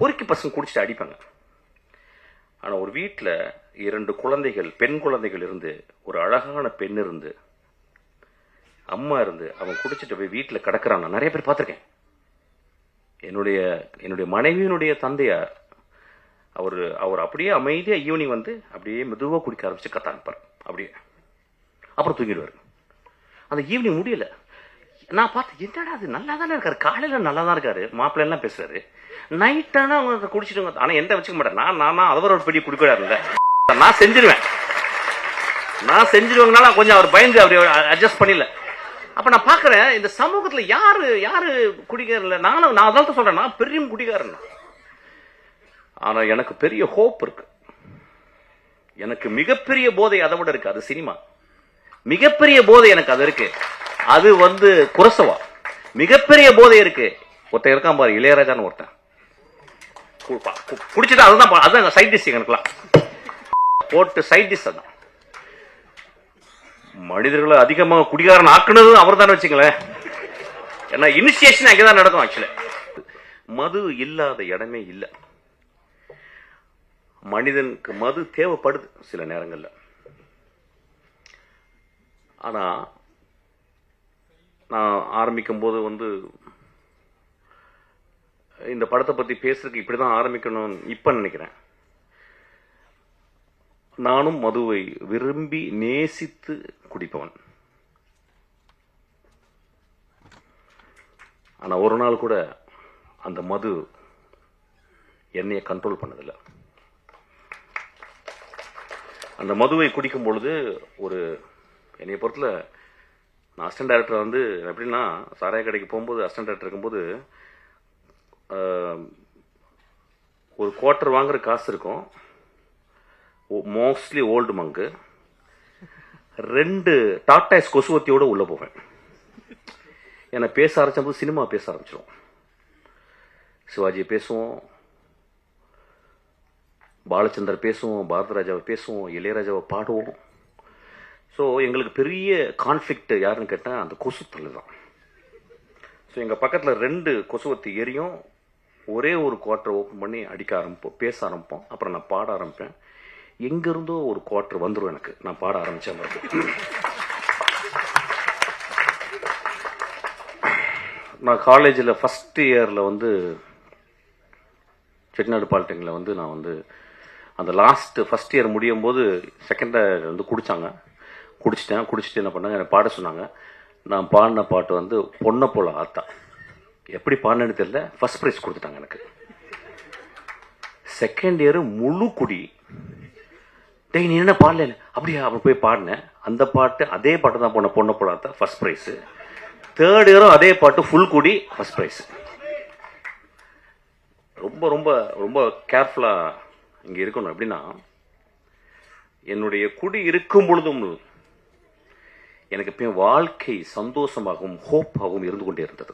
பொறுக்கி பசங்க குடிச்சிட்டு அடிப்பாங்க. ஆனால் ஒரு வீட்டில் இரண்டு குழந்தைகள் பெண் குழந்தைகள் இருந்து ஒரு அழகான பெண் இருந்து அம்மா இருந்து அவன் குடிச்சிட்டு போய் வீட்டில் கிடக்குறான். நான் நிறைய பேர் பார்த்துருக்கேன். என்னுடைய என்னுடைய மனைவியினுடைய தந்தையார் அவர் அவர் அப்படியே அமைதியாக ஈவினிங் வந்து அப்படியே மெதுவாக குடிக்க ஆரம்பிச்சு கத்த ஆரம்பிப்பார் அப்படியே. அப்புறம் தூங்கிடுவார். அந்த ஈவினிங் முடியல. நான் பார்த்து என்னடா அது நல்லா தானே இருக்காரு? காலையில நல்லா தான் இருக்காரு. மாப்பிள்ளை எல்லாம் பேசுறாரு. நைட்டானா அவங்க குடிச்சிட்டு ஆனா எந்த வச்சுக்க மாட்டேன் நான் நான் அவர் ஒரு பெரிய குடிக்கூடாது நான் செஞ்சிருவேன். நான் செஞ்சிருவங்கனால கொஞ்சம் அவர் பயந்து அவர் அட்ஜஸ்ட் பண்ணல. அப்ப நான் பாக்குறேன் இந்த சமூகத்துல யாரு யாரு குடிகாரல நானும் நான் அதான் சொல்றேன் நான் பெரிய குடிகாரன் ஆனா எனக்கு பெரிய ஹோப் இருக்கு. எனக்கு மிகப்பெரிய போதை அதை விட இருக்கு. அது சினிமா. மிகப்பெரிய போதை எனக்கு அது இருக்கு. அது வந்து குரசவா. மிகப்பெரிய போதை இருக்கு. ஒருத்தன் இருக்கான் பாரு இளையராஜான்னு ஒருத்தன். குடிச்சிட்டு அதுதான் பா- அதுதான் சைட் டிஷ் எங்களுக்குலாம் போட்டு சைட் டிஷ் அதான். மனிதர்களை அதிகமாக குடிகாரன் ஆக்குனதும் அவர் தானே வச்சுங்களேன் ஏன்னா இனிஷியேஷன் அங்கதான் நடக்கும் ஆக்சுவலி மது இல்லாத இடமே இல்லை. மனிதனுக்கு மது தேவைப்படுது சில நேரங்களில். ஆனால் நான் ஆரம்பிக்கும் போது வந்து இந்த படத்தை பற்றி பேசுறதுக்கு இப்படி தான் ஆரம்பிக்கணும்னு இப்போ நினைக்கிறேன். நானும் மதுவை விரும்பி நேசித்து குடிப்பவன். ஆனால் ஒரு நாள் கூட அந்த மது என்னைய கண்ட்ரோல் பண்ணதில்லை. அந்த மதுவை குடிக்கும் பொழுது ஒரு என்னைய பொறுத்தில் நான் அசிஸ்டன்ட் டேரக்டர் வந்து எப்படின்னா சாராய கடைக்கு போகும்போது அசிஸ்டன்ட் டேரக்டர் இருக்கும்போது ஒரு குவார்ட்டர் வாங்குற காசு இருக்கும். மோஸ்ட்லி ஓல்டு மங்கு ரெண்டு டாட்டாய்ஸ் கொசுவத்தியோட உள்ளே போவேன். ஏன்னா பேச ஆரம்பிச்சபோது சினிமா பேச ஆரம்பிச்சிடும் சிவாஜி பேசுவோம். பாலச்சந்தர் பேசுவோம். பாரதராஜாவை பேசுவோம். இளையராஜாவை பாடுவோம். ஸோ எங்களுக்கு பெரிய கான்ஃப்ளிக்ட் யாருன்னு கேட்டால் அந்த கொசுத்தல் தான் ஸோ எங்கள் பக்கத்தில் ரெண்டு கொசுவத்தி எரியும். ஒரே ஒரு குவார்ட்டர் ஓப்பன் பண்ணி அடிக்க ஆரம்பிப்போம் பேச ஆரம்பிப்போம். அப்புறம் நான் பாட ஆரம்பிப்பேன். எங்கேருந்தோ ஒரு குவார்ட்டர் வந்துடும் எனக்கு. நான் பாட ஆரம்பித்தேன் மறுபடியும். நான் காலேஜில் ஃபஸ்ட் இயரில் வந்து செட்டிநாடு பாலிடெக்னிக்கில் வந்து நான் வந்து அந்த லாஸ்ட்டு ஃபஸ்ட் இயர் முடியும் போது செகண்ட் வந்து குடித்தாங்க குடிச்சிட்டேன் குடிச்சிட்டு என்ன பண்ணாங்க? எனக்கு பாட சொன்னாங்க. நான் பாடின பாட்டு வந்து பொண்ணை போல ஆத்தா. எப்படி பாடினேன்னு தெரியல. ஃபர்ஸ்ட் ப்ரைஸ் கொடுத்துட்டாங்க எனக்கு. செகண்ட் இயர் முழு குடி. டேய் நீ என்ன பாடல? அப்படியா. அப்படி போய் பாடினேன். அந்த பாட்டு அதே பாட்டு தான் போன பொண்ணை போல ஆத்தா ஃபர்ஸ்ட் ப்ரைஸு தேர்ட் இயரும் அதே பாட்டு ஃபுல் குடி ஃபர்ஸ்ட் ப்ரைஸ் ரொம்ப ரொம்ப ரொம்ப கேர்ஃபுல்லாக இங்கே இருக்கணும். எப்படின்னா என்னுடைய குடி இருக்கும் பொழுதும் எனக்கு எப்பயும் வாழ்க்கை சந்தோஷமாகவும் ஹோப்பாகவும் இருந்து கொண்டே இருந்தது.